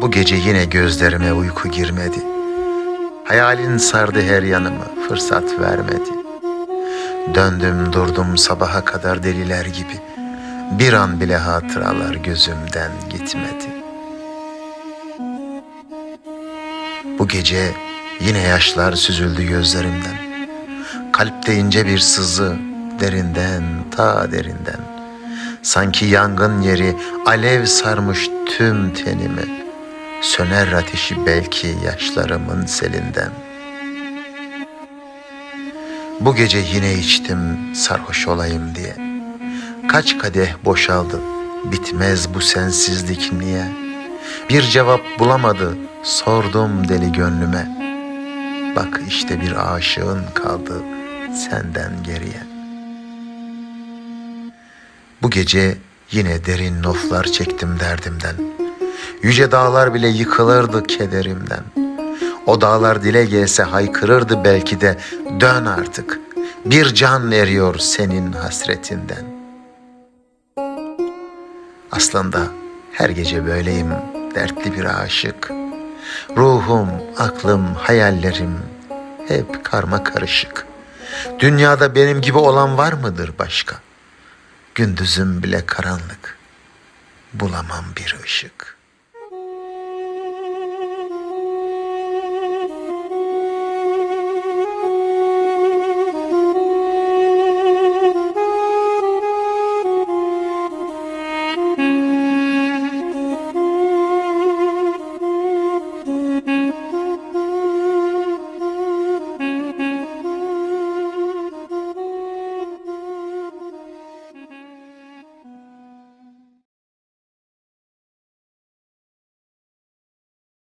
Bu gece yine gözlerime uyku girmedi. Hayalin sardı her yanımı, fırsat vermedi. Döndüm durdum sabaha kadar deliler gibi. Bir an bile hatıralar gözümden gitmedi. Bu gece yine yaşlar süzüldü gözlerimden. Kalpte ince bir sızı, derinden ta derinden. Sanki yangın yeri alev sarmış tüm tenimi. Söner ateşi belki yaşlarımın selinden. Bu gece yine içtim sarhoş olayım diye. Kaç kadeh boşaldı, bitmez bu sensizlik niye? Bir cevap bulamadı, sordum deli gönlüme. Bak işte bir aşığın kaldı senden geriye. Bu gece yine derin noflar çektim derdimden. Yüce dağlar bile yıkılırdı kederimden. O dağlar dile gelse haykırırdı belki de dön artık. Bir can eriyor senin hasretinden. Aslında her gece böyleyim dertli bir aşık. Ruhum, aklım, hayallerim hep karma karışık. Dünyada benim gibi olan var mıdır başka? Gündüzüm bile karanlık. Bulamam bir ışık.''